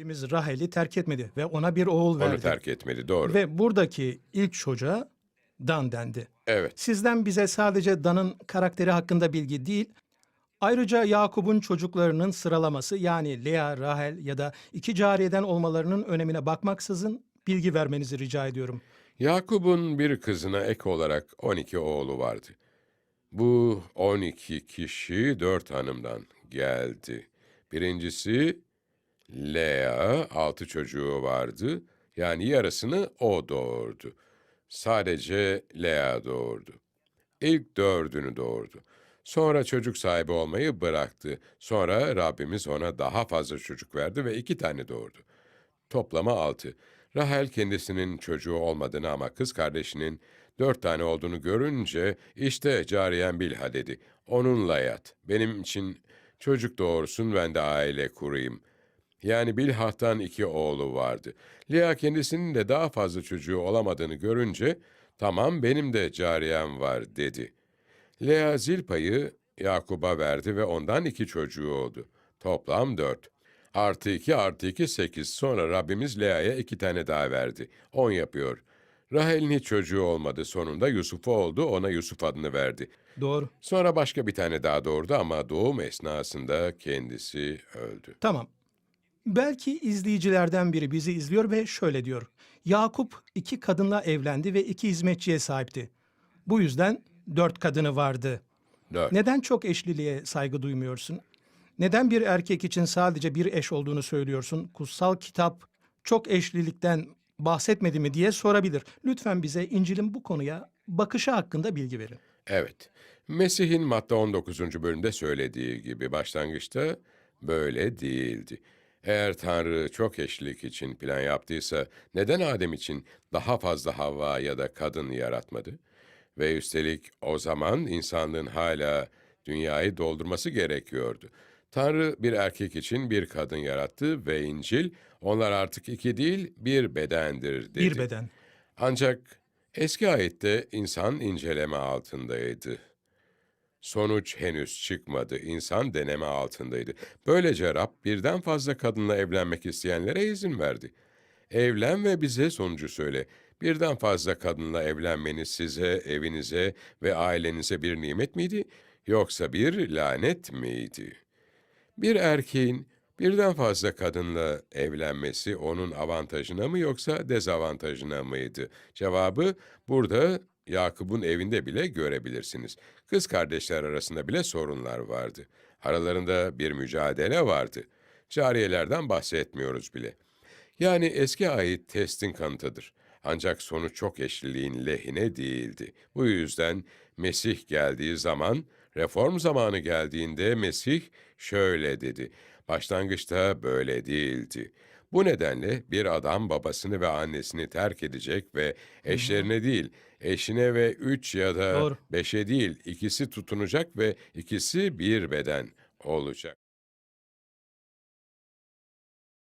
Rabbimiz Rahel'i terk etmedi ve ona bir oğul Onu verdi. terk etmedi, doğru. Ve buradaki ilk çocuğa Dan dendi. Evet, Sizden bize sadece Dan'ın karakteri hakkında bilgi değil, ayrıca Yakup'un çocuklarının sıralaması yani Lea, Rahel ya da iki cariyeden olmalarının önemine bakmaksızın bilgi vermenizi rica ediyorum. Yakup'un bir kızına ek olarak 12 oğlu vardı. Bu 12 kişi dört hanımdan geldi. Birincisi Lea, altı çocuğu vardı. Yani yarısını o doğurdu. Sadece Lea doğurdu. İlk dördünü doğurdu. Sonra çocuk sahibi olmayı bıraktı. Sonra Rabbimiz ona daha fazla çocuk verdi ve iki tane doğurdu. Toplama altı. Rahel kendisinin çocuğu olmadığını ama kız kardeşinin dört tane olduğunu görünce işte cariyen Bilha dedi. Onunla yat. Benim için çocuk doğursun ben de aile kurayım. Yani Bilhah'tan iki oğlu vardı. Lea kendisinin de daha fazla çocuğu olamadığını görünce tamam benim de cariyem var dedi. Lea Zilpa'yı Yakub'a verdi ve ondan iki çocuğu oldu. Toplam dört. Artı iki artı iki sekiz. Sonra Rabbimiz Lea'ya iki tane daha verdi. On yapıyor. Rahel'in hiç çocuğu olmadı. Sonunda Yusuf'a oldu. Ona Yusuf adını verdi. Doğru. Sonra başka bir tane daha doğurdu ama doğum esnasında kendisi öldü. Tamam. Belki izleyicilerden biri bizi izliyor ve şöyle diyor. Yakup iki kadınla evlendi ve iki hizmetçiye sahipti. Bu yüzden dört kadını vardı. Dört. Neden çok eşliliğe saygı duymuyorsun? Neden bir erkek için sadece bir eş olduğunu söylüyorsun? Kutsal kitap çok eşlilikten bahsetmedi mi diye sorabilir. Lütfen bize İncil'in bu konuya bakışı hakkında bilgi verin. Evet. Mesih'in Matta 19. bölümde söylediği gibi başlangıçta böyle değildi. Eğer Tanrı çok eşlilik için plan yaptıysa neden Adem için daha fazla Havva ya da kadın yaratmadı? Ve üstelik o zaman insanlığın hala dünyayı doldurması gerekiyordu. Tanrı bir erkek için bir kadın yarattı ve İncil onlar artık iki değil bir bedendir dedi. Bir beden. Ancak eski ayette insan inceleme altındaydı. Sonuç henüz çıkmadı. İnsan deneme altındaydı. Böylece Rab birden fazla kadınla evlenmek isteyenlere izin verdi. Evlen ve bize sonucu söyle. Birden fazla kadınla evlenmeniz size, evinize ve ailenize bir nimet miydi? Yoksa bir lanet miydi? Bir erkeğin birden fazla kadınla evlenmesi onun avantajına mı yoksa dezavantajına mıydı? Cevabı burada Yakup'un evinde bile görebilirsiniz. Kız kardeşler arasında bile sorunlar vardı. Aralarında bir mücadele vardı. Cariyelerden bahsetmiyoruz bile. Yani eski ait testin kanıtıdır. Ancak sonuç çok eşliliğin lehine değildi. Bu yüzden Mesih geldiği zaman, reform zamanı geldiğinde Mesih şöyle dedi. Başlangıçta böyle değildi. Bu nedenle bir adam babasını ve annesini terk edecek ve eşlerine değil, eşine ve üç ya da Doğru. beşe değil, ikisi tutunacak ve ikisi bir beden olacak.